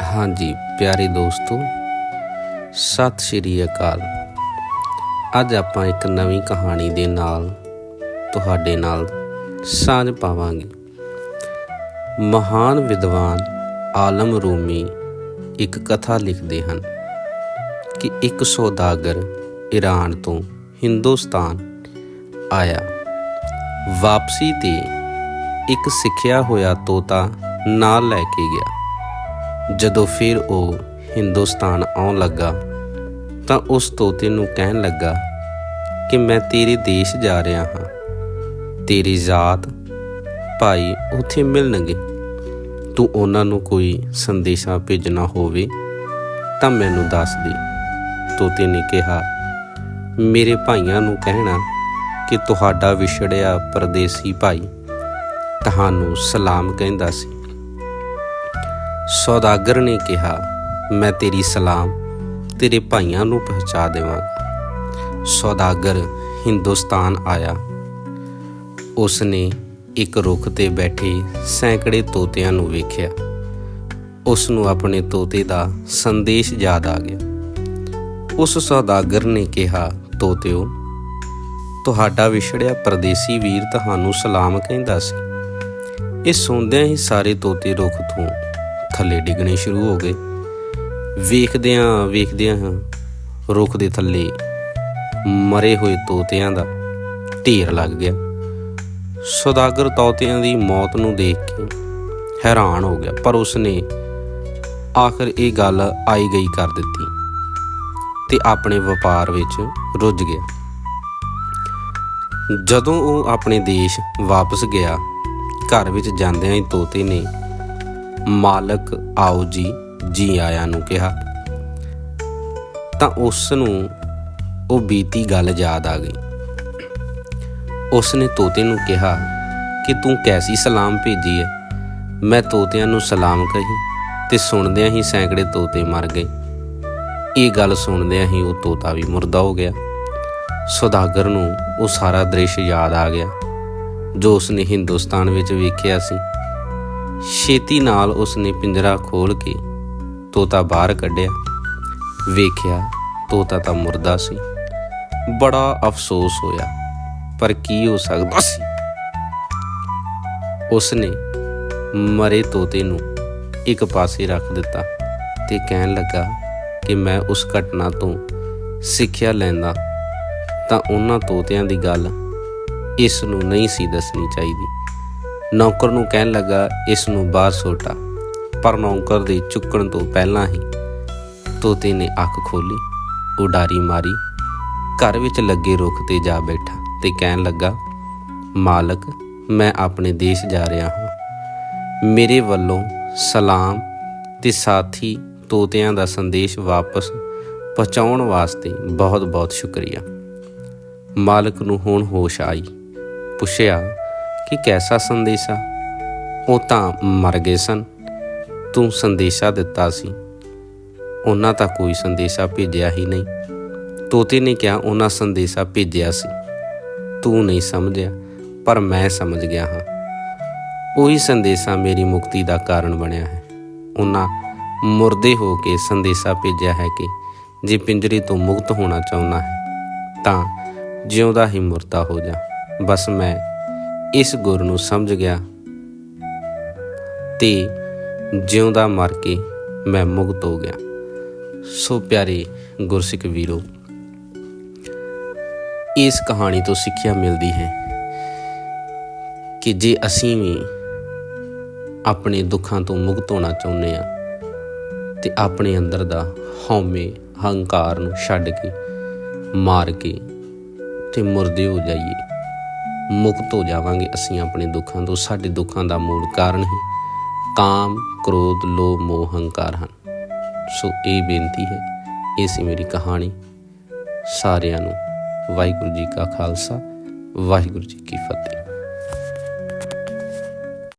ਹਾਂਜੀ, ਪਿਆਰੇ ਦੋਸਤੋ, ਸਤਿ ਸ਼੍ਰੀ ਅਕਾਲ। ਅੱਜ ਆਪਾਂ ਇੱਕ ਨਵੀਂ ਕਹਾਣੀ ਦੇ ਨਾਲ, ਤੁਹਾਡੇ ਨਾਲ ਸਾਂਝ ਪਾਵਾਂਗੇ। ਮਹਾਨ ਵਿਦਵਾਨ ਆਲਮ ਰੂਮੀ ਇੱਕ ਕਥਾ ਲਿਖਦੇ ਹਨ ਕਿ ਇੱਕ ਸੌਦਾਗਰ ਈਰਾਨ ਤੋਂ ਹਿੰਦੁਸਤਾਨ ਆਇਆ। ਵਾਪਸੀ ਤੇ ਇੱਕ ਸਿੱਖਿਆ ਹੋਇਆ ਤੋਤਾ ਨਾਲ ਲੈ ਕੇ ਗਿਆ। ਜਦੋਂ ਫਿਰ ਉਹ ਹਿੰਦੁਸਤਾਨ ਆਉਣ ਲੱਗਾ ਤਾਂ ਉਸ ਤੋਤੇ ਨੂੰ ਕਹਿਣ ਲੱਗਾ ਕਿ ਮੈਂ ਤੇਰੇ ਦੇਸ਼ ਜਾ ਰਿਹਾ ਹਾਂ। ਤੇਰੀ ਜ਼ਾਤ ਭਾਈ ਉੱਥੇ ਮਿਲਣਗੇ। ਤੂੰ ਉਹਨਾਂ ਨੂੰ ਕੋਈ ਸੰਦੇਸ਼ਾ ਭੇਜਣਾ ਹੋਵੇ ਤਾਂ ਮੈਨੂੰ ਦੱਸ ਦੇ। ਤੋਤੇ ਨੇ ਕਿਹਾ, ਮੇਰੇ ਭਾਈਆਂ ਨੂੰ ਕਹਿਣਾ ਕਿ ਤੁਹਾਡਾ ਵਿਛੜਿਆ ਪਰਦੇਸੀ ਭਾਈ ਤੁਹਾਨੂੰ ਸਲਾਮ ਕਹਿੰਦਾ ਸੀ। ਸੌਦਾਗਰ ਨੇ ਕਿਹਾ, ਮੈਂ ਤੇਰੀ ਸਲਾਮ ਤੇਰੇ ਭਾਈਆਂ ਨੂੰ ਪਹੁੰਚਾ ਦੇਵਾਂਗਾ। ਸੌਦਾਗਰ ਹਿੰਦੁਸਤਾਨ ਆਇਆ। ਉਸਨੇ ਇੱਕ ਰੁੱਖ ਤੇ ਬੈਠੇ ਸੈਂਕੜੇ ਤੋਤਿਆਂ ਨੂੰ ਵੇਖਿਆ। ਉਸ ਨੂੰ ਆਪਣੇ ਤੋਤੇ ਦਾ ਸੰਦੇਸ਼ ਯਾਦ ਆ ਗਿਆ। ਉਸ ਸੌਦਾਗਰ ਨੇ ਕਿਹਾ, ਤੋਤਿਓ, ਤੁਹਾਡਾ ਵਿਛੜਿਆ ਪਰਦੇਸੀ ਵੀਰ ਤੁਹਾਨੂੰ ਸਲਾਮ ਕਹਿੰਦਾ ਸੀ। ਇਹ ਸੁਣਦਿਆਂ ਹੀ ਸਾਰੇ ਤੋਤੇ ਰੁੱਖ ਤੋਂ ਥੱਲੇ ਡਿੱਗਣੇ ਸ਼ੁਰੂ ਹੋ ਗਏ। ਵੇਖਦਿਆਂ ਵੇਖਦਿਆਂ ਰੁੱਖ ਦੇ ਥੱਲੇ ਮਰੇ ਹੋਏ ਤੋਤਿਆਂ ਦਾ ਢੇਰ ਲੱਗ ਗਿਆ। ਸੌਦਾਗਰ ਤੋਤਿਆਂ ਦੀ ਮੌਤ ਨੂੰ ਦੇਖ ਕੇ ਹੈਰਾਨ ਹੋ ਗਿਆ, ਪਰ ਉਸਨੇ ਆਖਰ ਇਹ ਗੱਲ ਆਈ ਗਈ ਕਰ ਦਿੱਤੀ ਤੇ ਆਪਣੇ ਵਪਾਰ ਵਿੱਚ ਰੁੱਝ ਗਿਆ। ਜਦੋਂ ਉਹ ਆਪਣੇ ਦੇਸ਼ ਵਾਪਸ ਗਿਆ, ਘਰ ਵਿੱਚ ਜਾਂਦਿਆਂ ਹੀ ਤੋਤੇ ਨੇ ਮਾਲਕ ਆਓ ਜੀ ਜੀ ਆਇਆਂ ਨੂੰ ਕਿਹਾ। ਤਾਂ ਉਸ ਨੂੰ ਉਹ ਬੀਤੀ ਗੱਲ ਯਾਦ ਆ ਗਈ। ਉਸ ਨੇ ਤੋਤੇ ਨੂੰ ਕਿਹਾ ਕਿ ਤੂੰ ਕੈਸੀ ਸਲਾਮ ਭੇਜੀ ਹੈ ਮੈਂ ਤੋਤਿਆਂ ਨੂੰ ਸਲਾਮ ਕਹੀ ਤੇ ਸੁਣਦਿਆਂ ਹੀ ਸੈਂਕੜੇ ਤੋਤੇ ਮਰ ਗਏ। ਇਹ ਗੱਲ ਸੁਣਦਿਆਂ ਹੀ ਉਹ ਤੋਤਾ ਵੀ ਮੁਰਦਾ ਹੋ ਗਿਆ। ਸੌਦਾਗਰ ਨੂੰ ਉਹ ਸਾਰਾ ਦ੍ਰਿਸ਼ ਯਾਦ ਆ ਗਿਆ, ਜੋ ਉਸਨੇ ਹਿੰਦੁਸਤਾਨ ਵਿੱਚ ਵੇਖਿਆ ਸੀ। ਛੇਤੀ ਨਾਲ ਉਸਨੇ ਪਿੰਜਰਾ ਖੋਲ ਕੇ ਤੋਤਾ ਬਾਹਰ ਕੱਢਿਆ। ਵੇਖਿਆ ਤੋਤਾ ਤਾਂ ਮੁਰਦਾ ਸੀ। ਬੜਾ ਅਫਸੋਸ ਹੋਇਆ, ਪਰ ਕੀ ਹੋ ਸਕਦਾ ਸੀ? ਉਸਨੇ ਮਰੇ ਤੋਤੇ ਨੂੰ ਇੱਕ ਪਾਸੇ ਰੱਖ ਦਿੱਤਾ ਤੇ ਕਹਿਣ ਲੱਗਾ ਕਿ ਮੈਂ ਉਸ ਘਟਨਾ ਤੋਂ ਸਿੱਖਿਆ ਲੈਂਦਾ, ਤਾਂ ਉਹਨਾਂ ਤੋਤਿਆਂ ਦੀ ਗੱਲ ਇਸ ਨੂੰ ਨਹੀਂ ਸੀ ਦੱਸਣੀ ਚਾਹੀਦੀ। ਨੌਕਰ ਨੂੰ ਕਹਿਣ ਲੱਗਾ, ਇਸ ਨੂੰ ਬਾਹਰ ਸੋਟਾ ਪਰ ਨੌਕਰ ਦੇ ਚੁੱਕਣ ਤੋਂ ਪਹਿਲਾਂ ਹੀ ਤੋਤੇ ਨੇ ਅੱਖ ਖੋਲੀ ਉਡਾਰੀ ਮਾਰੀ, ਘਰ ਵਿੱਚ ਲੱਗੇ ਰੁੱਖ ਤੇ ਜਾ ਬੈਠਾ ਤੇ ਕਹਿਣ ਲੱਗਾ, ਮਾਲਕ, ਮੈਂ ਆਪਣੇ ਦੇਸ਼ ਜਾ ਰਿਹਾ ਹਾਂ। ਮੇਰੇ ਵੱਲੋਂ ਸਲਾਮ ਤੇ ਸਾਥੀ ਤੋਤਿਆਂ ਦਾ ਸੰਦੇਸ਼ ਵਾਪਸ ਪਹੁੰਚਾਉਣ ਵਾਸਤੇ ਬਹੁਤ-ਬਹੁਤ ਸ਼ੁਕਰੀਆ। ਮਾਲਕ ਨੂੰ ਹੁਣ ਹੋਸ਼ ਆਈ, ਪੁੱਛਿਆ ਕਿ ਕੈਸਾ ਸੰਦੇਸ਼ਾ ਉਹ ਤਾਂ ਮਰ ਗਏ ਸਨ। ਤੂੰ ਸੰਦੇਸ਼ਾ ਦਿੱਤਾ ਸੀ। ਉਹਨਾਂ ਤਾਂ ਕੋਈ ਸੰਦੇਸ਼ਾ ਭੇਜਿਆ ਹੀ ਨਹੀਂ। ਤੋਤੇ ਨੇ ਕਿਹਾ, ਉਹਨਾਂ ਸੰਦੇਸ਼ਾ ਭੇਜਿਆ ਸੀ। ਤੂੰ ਨਹੀਂ ਸਮਝਿਆ, ਪਰ ਮੈਂ ਸਮਝ ਗਿਆ ਹਾਂ। ਉਹੀ ਸੰਦੇਸ਼ਾ ਮੇਰੀ ਮੁਕਤੀ ਦਾ ਕਾਰਨ ਬਣਿਆ ਹੈ। ਉਹਨਾਂ ਮੁਰਦੇ ਹੋ ਕੇ ਸੰਦੇਸ਼ਾ ਭੇਜਿਆ ਹੈ ਕਿ ਜੇ ਪਿੰਜਰੇ ਤੋਂ ਮੁਕਤ ਹੋਣਾ ਚਾਹੁੰਦਾ ਹੈ, ਤਾਂ ਜਿਉਂਦਾ ਹੀ ਮੁਰਦਾ ਹੋ ਜਾ। ਬਸ ਮੈਂ ਇਸ ਗੁਰ ਨੂੰ ਸਮਝ ਗਿਆ ਤੇ ਜਿਉਂਦਾ ਮਰ ਕੇ ਮੈਂ ਮੁਕਤ ਹੋ ਗਿਆ। ਸੋ ਪਿਆਰੇ ਗੁਰਸਿੱਖ ਵੀਰੋ, ਇਸ ਕਹਾਣੀ ਤੋਂ ਸਿੱਖਿਆ ਮਿਲਦੀ ਹੈ ਕਿ ਜੇ ਅਸੀਂ ਵੀ ਆਪਣੇ ਦੁੱਖਾਂ ਤੋਂ ਮੁਕਤ ਹੋਣਾ ਚਾਹੁੰਦੇ ਆ ਤੇ ਆਪਣੇ ਅੰਦਰ ਦਾ ਹਉਮੈ ਹੰਕਾਰ ਨੂੰ ਛੱਡ ਕੇ, ਮਾਰ ਕੇ ਤੇ ਮੁਰਦੇ ਹੋ ਜਾਈਏ। ਮੁਕਤ ਹੋ ਜਾਵਾਂਗੇ ਅਸੀਂ ਆਪਣੇ ਦੁੱਖਾਂ ਤੋਂ। ਸਾਡੇ ਦੁੱਖਾਂ ਦਾ ਮੂਲ ਕਾਰਨ ਹੀ ਕਾਮ, ਕ੍ਰੋਧ, ਲੋਭ, ਮੋਹ, ਹੰਕਾਰ ਹਨ। ਸੋ ਇਹ ਬੇਨਤੀ ਹੈ, ਇਹ ਸੀ ਮੇਰੀ ਕਹਾਣੀ। ਸਾਰਿਆਂ ਨੂੰ ਵਾਹਿਗੁਰੂ ਜੀ ਕਾ ਖਾਲਸਾ, ਵਾਹਿਗੁਰੂ ਜੀ ਕੀ ਫਤਿਹ।